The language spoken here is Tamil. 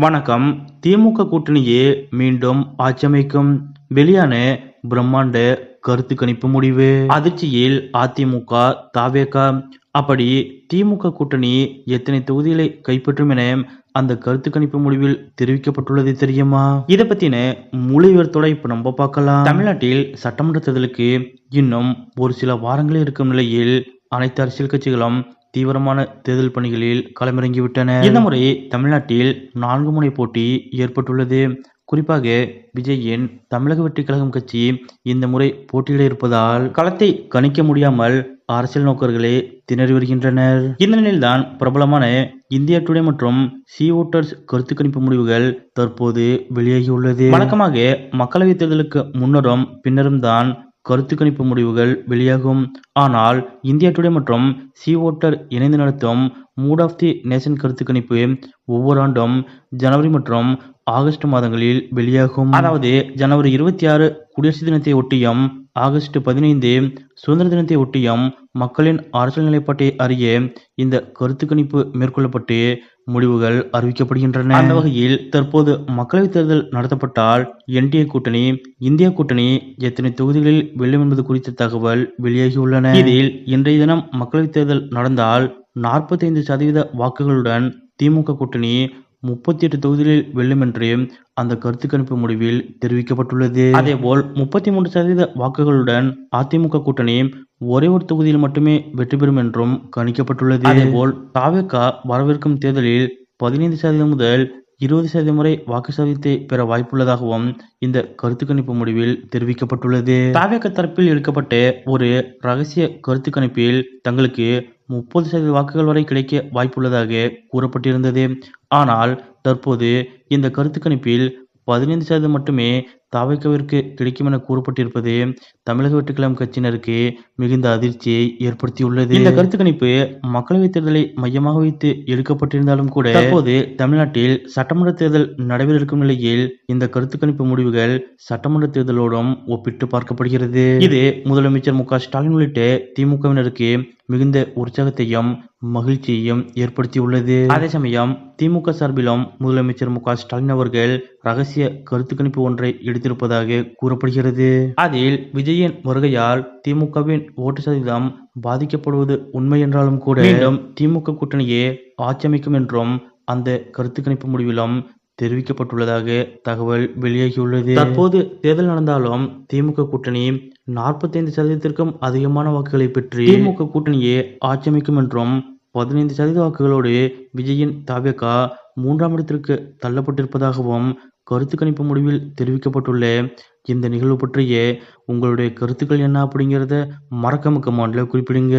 வணக்கம். திமுக கூட்டணியே மீண்டும் ஆட்சியமைக்கும். வெளியான பிரம்மாண்ட கருத்து கணிப்பு முடிவு. அதிர்ச்சியில் அதிமுக தாவேக. அப்படி திமுக கூட்டணி எத்தனை தொகுதிகளை கைப்பற்றும் என அந்த கருத்து கணிப்பு முடிவில் தெரிவிக்கப்பட்டுள்ளது தெரியுமா? இதை பத்தின முழு விவரத்தோட இப்ப நம்ம பார்க்கலாம். தமிழ்நாட்டில் சட்டமன்ற தேர்தலுக்கு இன்னும் ஒரு சில வாரங்களே இருக்கும் நிலையில் அனைத்து அரசியல் கட்சிகளும் தீவிரமான தேர்தல் பணிகளில் களமிறங்கிவிட்டன. இந்த முறை தமிழ்நாட்டில் நான்கு முனை போட்டி ஏற்பட்டுள்ளது. குறிப்பாக விஜயின் தமிழக வெற்றி கழகம் கட்சி இந்த முறை போட்டியிட இருப்பதால் களத்தை கணிக்க முடியாமல் அரசியல் நோக்கர்களே திணறி வருகின்றனர். இந்த நிலையில்தான் பிரபலமான இந்தியா டுடே மற்றும் சி ஓட்டர்ஸ் கருத்து கணிப்பு முடிவுகள் தற்போது வெளியாகியுள்ளது. வழக்கமாக மக்களவைத் தேர்தலுக்கு முன்னரும் பின்னரும் தான் கருத்து கணிப்பு முடிவுகள் வெளியாகும். ஆனால் இந்தியா டுடே மற்றும் சி ஓட்டர் இணைந்து நடத்தும் மூட் ஆஃப் தி நேஷன் கருத்து கணிப்பு ஒவ்வொரு ஆண்டும் ஜனவரி மற்றும் ஆகஸ்ட் மாதங்களில் வெளியாகும். அதாவது ஜனவரி இருபத்தி ஆறு குடியரசு தினத்தை ஒட்டியும் ஆகஸ்ட் பதினைந்து சுதந்திர தினத்தை ஒட்டியும் மக்களின் அரசியல் நிலைப்பாட்டை அறிய இந்த கருத்து கணிப்பு மேற்கொள்ளப்பட்டு முடிவுகள் அறிவிக்கப்படுகின்றன. அந்த வகையில் தற்போது மக்களவைத் தேர்தல் நடத்தப்பட்டால் என்டிஏ கூட்டணி இந்திய கூட்டணி எத்தனை தொகுதிகளில் வெல்லும் என்பது குறித்த தகவல் வெளியாகியுள்ளன. இதில் இன்றைய தினம் மக்களவைத் தேர்தல் நடந்தால் நாற்பத்தைந்து சதவீத வாக்குகளுடன் திமுக கூட்டணி முப்பத்தி எட்டு தொகுதிகளில் வெல்லும் என்று அந்த கருத்து கணிப்பு முடிவில் தெரிவிக்கப்பட்டுள்ளது. அதேபோல் முப்பத்தி மூன்று சதவீத வாக்குகளுடன் அதிமுக கூட்டணி ஒரே ஒரு தொகுதியில் மட்டுமே வெற்றி பெறும் என்றும் கணிக்கப்பட்டுள்ளது. அதேபோல் தாவேகா வரவிருக்கும் தேர்தலில் பதினைந்து சதவீதம் முதல் இருபது சதவீத முறை வாக்கு சதவீதத்தை பெற வாய்ப்புள்ளதாகவும் இந்த கருத்து கணிப்பு முடிவில் தெரிவிக்கப்பட்டுள்ளது. தாவேக தரப்பில் எடுக்கப்பட்ட ஒரு ரகசிய கருத்து கணிப்பில் தங்களுக்கு முப்பது சதவீத வாக்குகள் வரை கிடைக்க வாய்ப்புள்ளதாக கூறப்பட்டிருந்தது. ஆனால் தற்போது இந்த கருத்து கணிப்பில் பதினைந்து சதவீதம் மட்டுமே தாவைக்கவிற்கு கிடைக்கும் என கூறப்பட்டிருப்பது தமிழக வெட்டுக்கிழம் கட்சியினருக்கு மிகுந்த அதிர்ச்சியை ஏற்படுத்தியுள்ளது. இந்த கருத்து கணிப்பு மக்களவைத் தேர்தலை மையமாக வைத்து எடுக்கப்பட்டிருந்தாலும் கூட தற்போது தமிழ்நாட்டில் சட்டமன்ற தேர்தல் நடைபெற இருக்கும் நிலையில் இந்த கருத்து கணிப்பு முடிவுகள் சட்டமன்ற தேர்தலோடும் ஒப்பிட்டு பார்க்கப்படுகிறது. இது முதலமைச்சர் மு ஸ்டாலின் உள்ளிட்ட திமுகவினருக்கு மிகுந்த உற்சாகத்தையும் மகிழ்ச்சியையும் ஏற்படுத்தியுள்ளது. அதே சமயம் திமுக சார்பிலும் முதலமைச்சர் மு ஸ்டாலின் அவர்கள் ரகசிய கருத்து கணிப்பு ஒன்றை பிடித்திருப்பதாக கூறப்படுகிறது. அதில் விஜயின் வருகையால் திமுகவின் ஓட்டு சதவீதம் பாதிக்கப்படுவது உண்மை என்றாலும் கூட திமுக கூட்டணியே ஆட்சி அமைக்கும் என்றும் அந்த கருத்து கணிப்பு முடிவிலும் தெரிவிக்கப்பட்டுள்ளதாக தகவல் வெளியாகியுள்ளது. தற்போது தேர்தல் நடந்தாலும் திமுக கூட்டணி நாற்பத்தைந்து சதவீதத்திற்கும் அதிகமான வாக்குகளை பெற்று திமுக கூட்டணியே ஆட்சி அமைக்கும் என்றும் பதினைந்து சதவீத வாக்குகளோடு விஜயின் தாவேகா மூன்றாம் இடத்திற்கு தள்ளப்பட்டிருப்பதாகவும் கருத்து கணிப்பு முடிவில் தெரிவிக்கப்பட்டுள்ள. இந்த நிகழ்வு பற்றிய உங்களுடைய கருத்துக்கள் என்ன அப்படிங்கிறத மறக்காம கமாண்டில் குறிப்பிடுங்க.